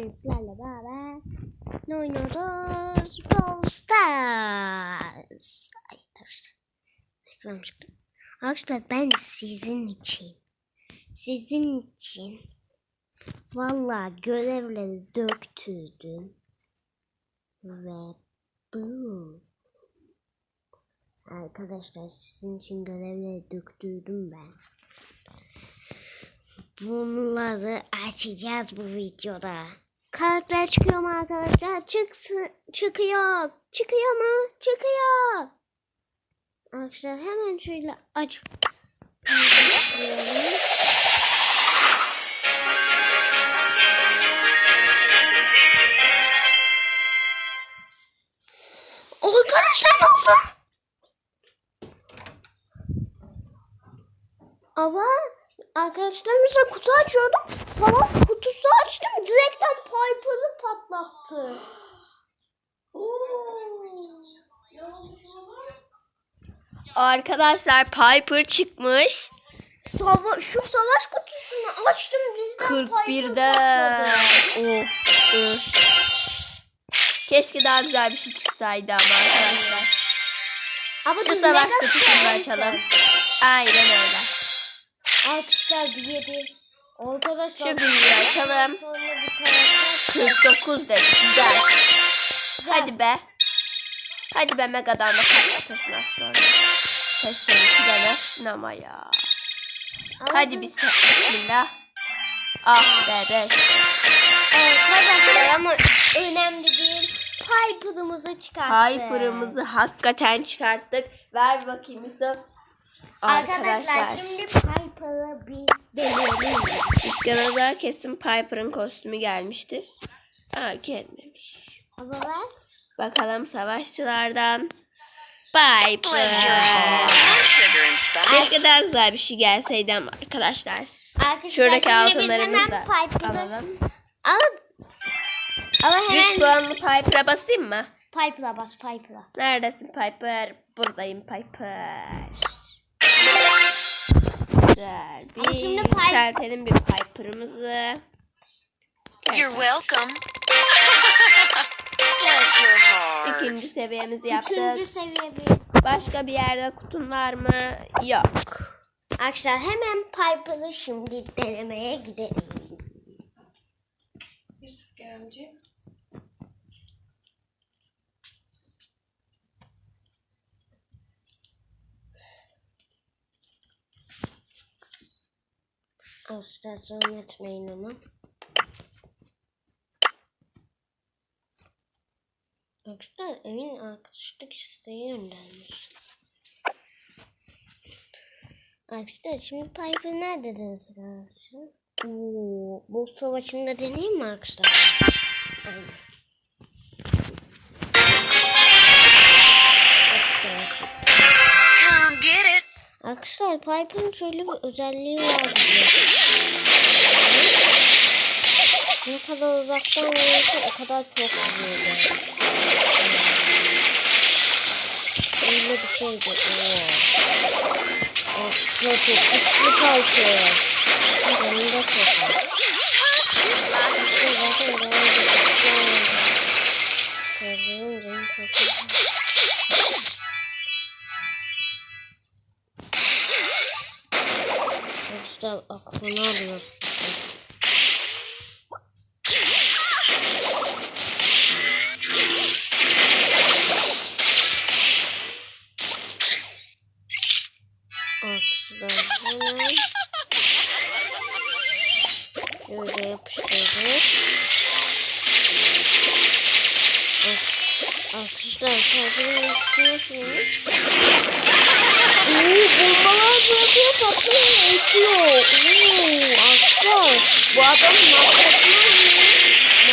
Bugün sizlerle beraber ne oynuyoruz? Brawl Stars. Ay arkadaşlar. Arkadaşlar ben sizin için sizin için valla görevleri döktürdüm ve bu arkadaşlar sizin için görevleri döktürdüm ben. Bunları açacağız bu videoda. Karakter çıkıyor mu arkadaşlar? Çıksın, çıkıyor. Çıkıyor mu? Çıkıyor. Arkadaşlar hemen şöyle aç. Arkadaşlar ne oldu? Ama arkadaşlarımızla kutu açıyordum. Savaş kutusu açtım. Direkten Piper'ı patlattı. Arkadaşlar Piper çıkmış. Sava şu savaş kutusunu açtım. Birden Piper 41'de. patladı. Oh, dur. Keşke daha güzel bir şey çıksaydı ama arkadaşlar. Ama biz savaş kutusunu açalım. Aynen öyle. Arkadaşlar büyüdü. Arkadaşlar Şu büyüğü açalım. Sonra bir karakter 49 dedik. Güzel. Hadi be. Hadi be Mega'dan da patlatasın az sonra. Keşke iki demesin ama ya. Hadi bir bismillah. Ah be be. Arkadaşlar ama önemli değil. Piper'ımızı çıkarttık. Piper'ımızı hakikaten çıkarttık. Ver bakayım Yusuf. Arkadaşlar, şimdi Piper'ı bir deneyelim. Dükkana kesin Piper'ın kostümü gelmiştir. Aa gelmemiş. Ama ben Bakalım savaşçılardan. Piper. Keşke daha güzel bir şey gelseydi ama arkadaşlar. arkadaşlar Şuradaki altınlarımızı da alalım. al. Ama 100 hemen puanlı Piper'a basayım mı? Piper'a bas Piper'a. Neredesin Piper? Buradayım Piper. Güzel. Bir Ama şimdi yükseltelim bir Piper'ımızı. You're welcome. Bless your heart. İkinci seviyemizi yaptık. Üçüncü seviye bir. Başka bir yerde kutun var mı? Yok. Arkadaşlar hemen Piper'ı şimdi denemeye gidelim. Arkadaşlar sorun etmeyin onu. Arkadaşlar evin arkadaşlık isteği göndermiş. Arkadaşlar şimdi Piper neredediniz arkadaşlar? Oo, bu savaşında deneyeyim mi arkadaşlar? Aynen. Arkadaşlar Piper'ın şöyle bir özelliği var. Ne kadar uzaktan vurursa o kadar çok vuruyor. Öyle bir şeydi. Oo. Arkadaşlar çok güçlü Piper. De çok zaten ben de çok canım çok Arkadaşlar aklını alıyor. Şöyle yapıştırdık. Ar- Arkadaşlar yapısını nasıl Oo, bombalar bırakıyor patlıyor ötüyor. Oo, arkadaşlar bu adam mahvetmez mi?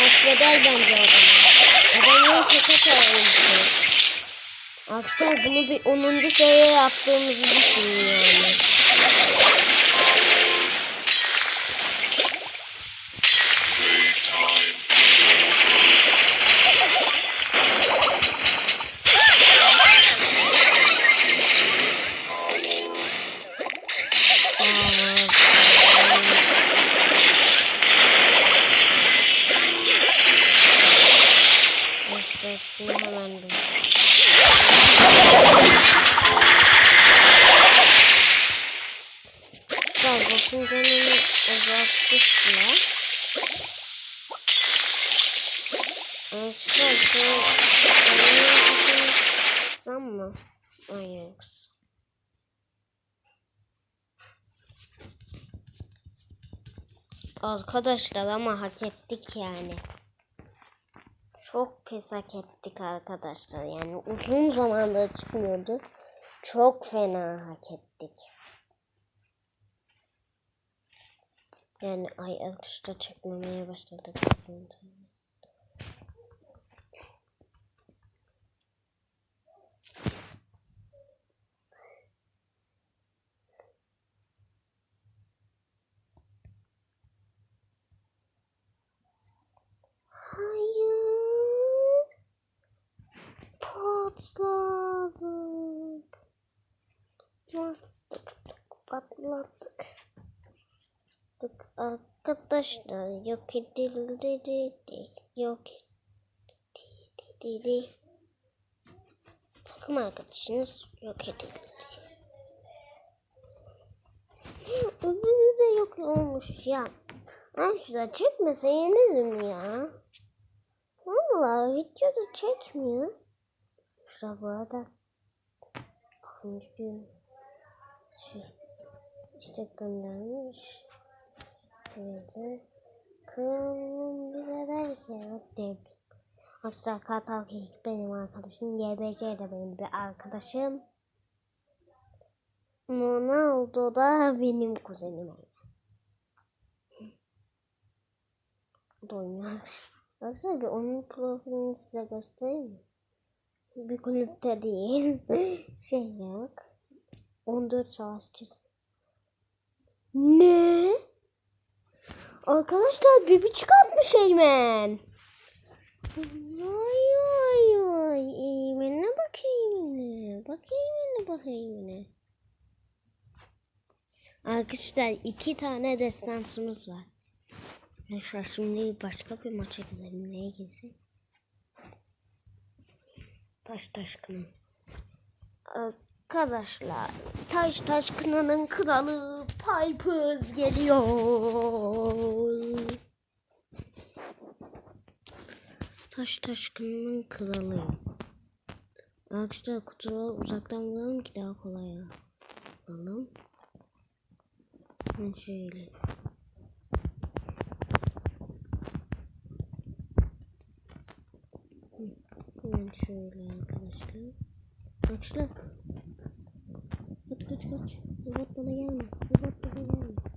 Mahveder bence adamı. Adamın kötü olmuş. Arkadaşlar bunu bir 10. seviye yaptığımızı düşünüyorum. gitme. Sen mı? Hayır. Arkadaşlar ama hak ettik yani. Çok pes hak ettik arkadaşlar. Yani uzun zamandır çıkmıyordu. Çok fena hak ettik. Yani ay arkadaşlar çekmemeye başladık. Hayır. arkadaşlar yok edildi yok edildi. Takım arkadaşınız yok edildi. Öbürü de yok olmuş ya. Arkadaşlar çekmese yenirim ya. Valla videoda çekmiyor. Şurada bu arada bakın bir şey işte göndermiş şöyle. Kralım bize der ki yok. Hatta Kartal Keyik benim arkadaşım. YBC de benim bir arkadaşım. Ronaldo da benim kuzenim. Doymuyor. Baksana bir onun profilini size göstereyim mi? Bir kulüpte değil. şey yok. 14 savaşçısı. Ne? Arkadaşlar bibi çıkartmış Eymen. Vay vay vay. Eymen'e bak Eymen'e. Bak Eymen'e bak Eymen'e. Arkadaşlar iki tane destansımız var. Arkadaşlar şimdi başka bir maça gidelim. Neye gitsin? Taş taş taşkını. Arkadaşlar taş taş kınanın kralı Pipers geliyor. Taş taş kınanın kralı. Arkadaşlar kutuları uzaktan vuralım ki daha kolay alalım. Şöyle. Şöyle arkadaşlar. Arkadaşlar kaç kaç. Robot bana gelme. Robot bana gelme.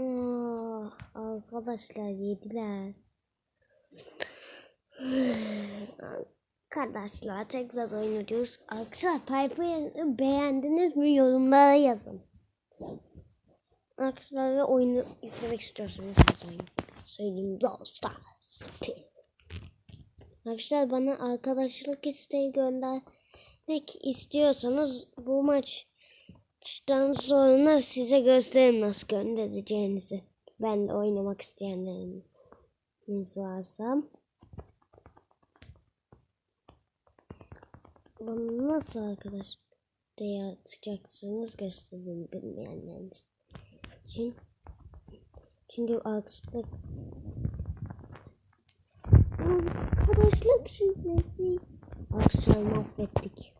Oh Arkadaşlar yediler. Arkadaşlar tekrar oynuyoruz. Arkadaşlar Piper'ı beğendiniz mi? Yorumlara yazın. Arkadaşlar oyunu yüklemek istiyorsanız yazın. Söyleyeyim dostlar. Arkadaşlar bana arkadaşlık isteği göndermek istiyorsanız bu maç maçtan sonra size gösteririm nasıl göndereceğinizi. Ben de oynamak isteyenleriniz varsa. Bunu nasıl arkadaş diye atacaksınız göstereyim bilmeyenleriniz için. Çünkü arkadaşlık arkadaşlık şifresi aksiyon affettik.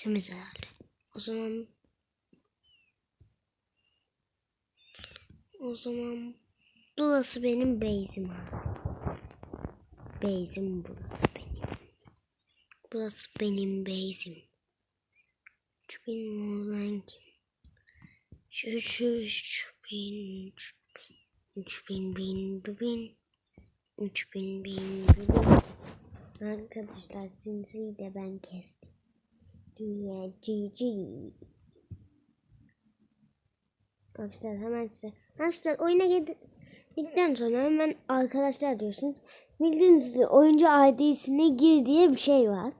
temiz herhalde. O zaman o zaman burası benim base'im abi. Base'im burası benim. Burası benim base'im. 3000 Moğlan kim? Şu şu 3000 3000 bin bin 3000 bin bin Arkadaşlar sinsiyi de ben kestim. Dünya GG. Arkadaşlar hemen size. Arkadaşlar oyuna girdikten sonra hemen arkadaşlar diyorsunuz. Bildiğiniz gibi oyuncu ID'sine gir diye bir şey var.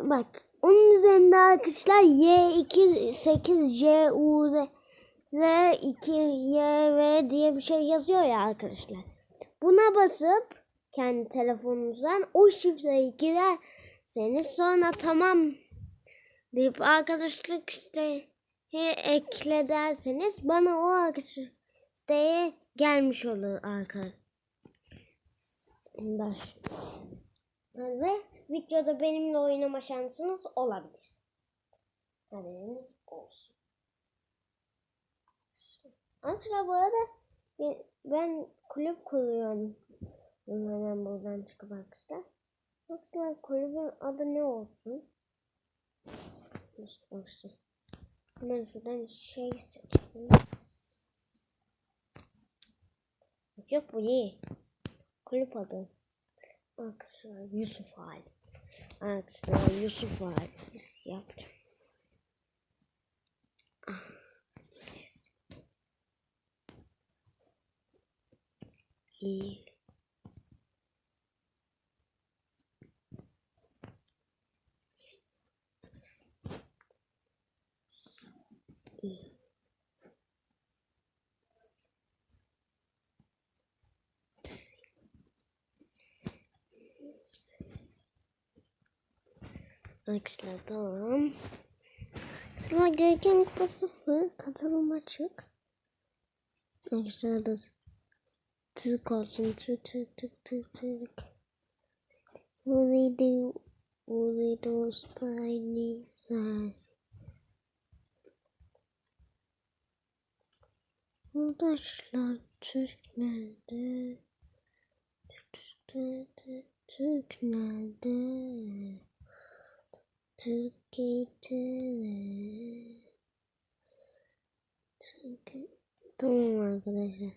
Bak onun üzerinde arkadaşlar Y2 8 C U Z Z2 Y V diye bir şey yazıyor ya arkadaşlar. Buna basıp kendi telefonunuzdan o şifreyi girerseniz sonra tamam deyip arkadaşlık isteği ekle derseniz bana o arkadaşlık isteği gelmiş olur arkadaşlar. Ve videoda benimle oynama şansınız olabilir. Haberiniz olsun. Arkadaşlar bu arada ben kulüp kuruyorum. Hemen buradan çıkıp arkadaşlar. Arkadaşlar kulübün adı ne olsun? Arkadaşlar. Hemen şuradan şey seçelim. Yok bu iyi. Kulüp adı. Arkadaşlar Yusuf Ali. Arkadaşlar Yusuf Ali. Biz yapacağım. Ah. İyi. Tamam. Sıra gereken kupa sıfır. Katılım açık. Da tık olsun. Tık tık tık tık tık. What do what do spiny says. Arkadaşlar Türk nerede? Türk nerede? Türk nerede? Tamam arkadaşlar.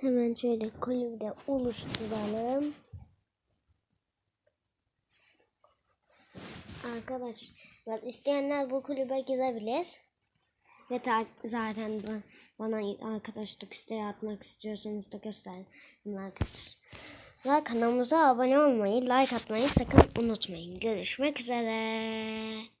Hemen şöyle kulübde oluşturalım. Arkadaşlar isteyenler bu kulübe girebilir. Ve zaten ba- bana arkadaşlık isteği atmak istiyorsanız da gösterin arkadaşlar. Kanalımıza abone olmayı, like atmayı sakın unutmayın. Görüşmek üzere.